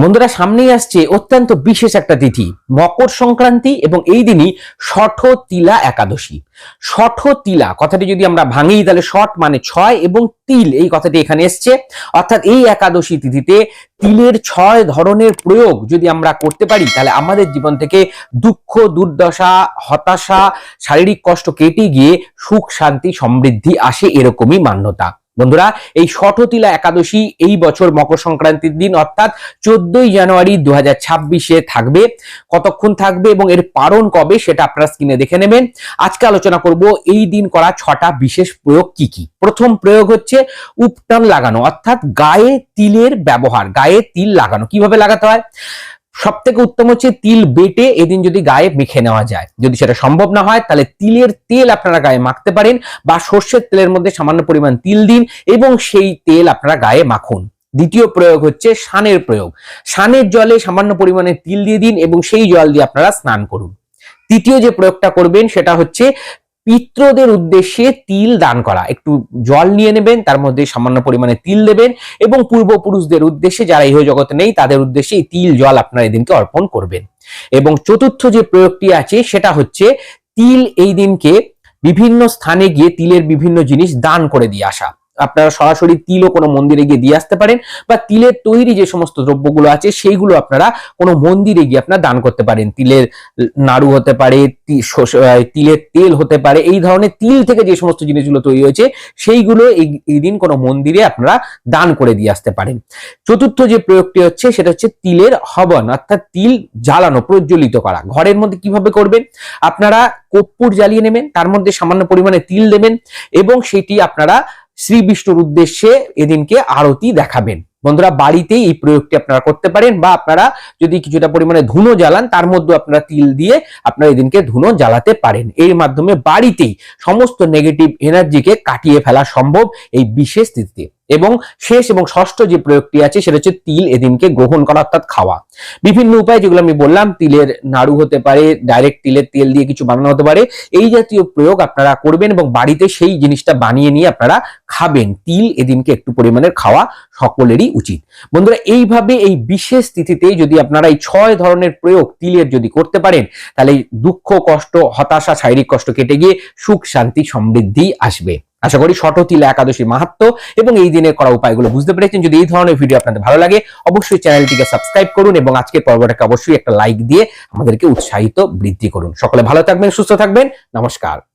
বন্ধুরা, সামনেই আসছে অত্যন্ত বিশেষ একটা তিথি, মকর সংক্রান্তি এবং এই দিনই ষঠ তিলা একাদশী। ষঠ তিলা, কথাটি যদি আমরা ভাঙি, তাহলে ষট মানে ছয় এবং তিল, এই কথাটি এখানে এসছে। অর্থাৎ এই একাদশী তিথিতে তিলের ছয় ধরনের প্রয়োগ যদি আমরা করতে পারি, তাহলে আমাদের জীবন থেকে দুঃখ, দুর্দশা, হতাশা, শারীরিক কষ্ট কেটে গিয়ে সুখ, শান্তি, সমৃদ্ধি আসে এরকমই মান্যতা। বন্ধুরা, এই ষঠতিলা একাদশী এই বছর মকর সংক্রান্তির দিন, অর্থাৎ চোদ্দই জানুয়ারি দু হাজার থাকবে। কতক্ষণ থাকবে এবং এর পারণ কবে সেটা আপনারা স্ক্রিনে দেখে নেবেন। আজকে আলোচনা করব এই দিন করা ছটা বিশেষ প্রয়োগ কি কি। প্রথম প্রয়োগ হচ্ছে উপটান লাগানো, অর্থাৎ গায়ে তিলের ব্যবহার, গায়ে তিল লাগানো। কীভাবে লাগাতে হয়? সব থেকে উত্তম হচ্ছে তিল বেটে এদিন যদি গায়ে মেখে নেওয়া যায়। যদি সেটা সম্ভব না হয়, তাহলে তিলের তেল আপনারা গায়ে মাখতে পারেন বা সর্ষের তেলের মধ্যে সামান্য পরিমাণ তিল দিন এবং সেই তেল আপনারা গায়ে মাখুন। দ্বিতীয় প্রয়োগ হচ্ছে সানের প্রয়োগ। সানের জলে সামান্য পরিমাণে তিল দিয়ে দিন এবং সেই জল দিয়ে আপনারা স্নান করুন। তৃতীয় যে প্রয়োগটা করবেন সেটা হচ্ছে পিত্রদের উদ্দেশ্যে তিল দান করা। একটু জল নিয়ে নেবেন, তার মধ্যে সামান্য পরিমাণে তিল দেবেন এবং পূর্বপুরুষদের উদ্দেশ্যে যারা ইহ জগতে নেই, তাদের উদ্দেশ্যে এই তিল, জল আপনার এই দিনকে অর্পণ করবেন। এবং চতুর্থ যে প্রয়োগটি আছে, সেটা হচ্ছে তিল এই দিনকে বিভিন্ন স্থানে গিয়ে তিলের বিভিন্ন জিনিস দান করে দিয়ে আসা। আপনারা সরাসরি তিলও কোনো মন্দিরে গিয়ে দিয়ে আসতে পারেন বা তিলের তৈরি যে সমস্ত দ্রব্যগুলো আছে সেইগুলো আপনারা কোনো মন্দিরে গিয়ে আপনারা দান করতে পারেন। তিলের নাড়ু হতে পারে তিলের তেল হতে পারে, এই ধরনের তিল থেকে যে সমস্ত জিনিসগুলো তৈরি হয়েছে সেইগুলো এই এই দিন কোনো মন্দিরে আপনারা দান করে দিয়ে আসতে পারেন। চতুর্থ যে প্রয়োগটি হচ্ছে সেটা হচ্ছে তিলের হবন, অর্থাৎ তিল জ্বালানো, প্রজ্বলিত করা। ঘরের মধ্যে কীভাবে করবেন? আপনারা কর্পূর জ্বালিয়ে নেবেন, তার মধ্যে সামান্য পরিমাণে তিল দেবেন এবং সেটি আপনারা শ্রী বিষ্ণুর উদ্দেশ্যে এদিনকে আরতি দেখাবেন। বন্ধুরা, বাড়িতেই এই প্রয়োগটি আপনারা করতে পারেন বা আপনারা যদি কিছুটা পরিমাণে ধুনো জ্বালান, তার মধ্যে আপনারা তিল দিয়ে আপনারা এদিনকে ধুনো জ্বালাতে পারেন। এর মাধ্যমে বাড়িতেই সমস্ত নেগেটিভ এনার্জিকে কাটিয়ে ফেলা সম্ভব এই বিশেষ তিথিতে এবং শেষ এবং ষষ্ঠ যে প্রয়োগটি আছে, সেটা হচ্ছে তিল এদিনকে গ্রহণ করা, অর্থাৎ খাওয়া। বিভিন্ন উপায় যেগুলো আমি বললাম, তিলের নাড়ু হতে পারে ডাইরেক্ট তিলের তেল দিয়ে কিছু বানানো হতে পারে, এই জাতীয় প্রয়োগ আপনারা করবেন এবং বাড়িতে সেই জিনিসটা বানিয়ে নিয়ে আপনারা খাবেন। তিল এদিনকে একটু পরিমাণের খাওয়া সকলেরই উচিত। বন্ধুরা, এইভাবে এই বিশেষ তিথিতে যদি আপনারা এই ছয় ধরনের প্রয়োগ তিলের যদি করতে পারেন, তাহলে দুঃখ, কষ্ট, হতাশা, শারীরিক কষ্ট কেটে গিয়ে সুখ, শান্তি, সমৃদ্ধি আসবে। আশা করি শটতিলা একাদশী মাহাত্ম এবং এই দিনের করা উপায়গুলো বুঝতে পেরেছেন। যদি এই ধরনের ভিডিও আপনাদের ভালো লাগে, অবশ্যই চ্যানেলটিকে সাবস্ক্রাইব করুন এবং আজকের পর্বটাকে অবশ্যই একটা লাইক দিয়ে আমাদেরকে উৎসাহিত বৃদ্ধি করুন। সকলে ভালো থাকবেন, সুস্থ থাকবেন। নমস্কার।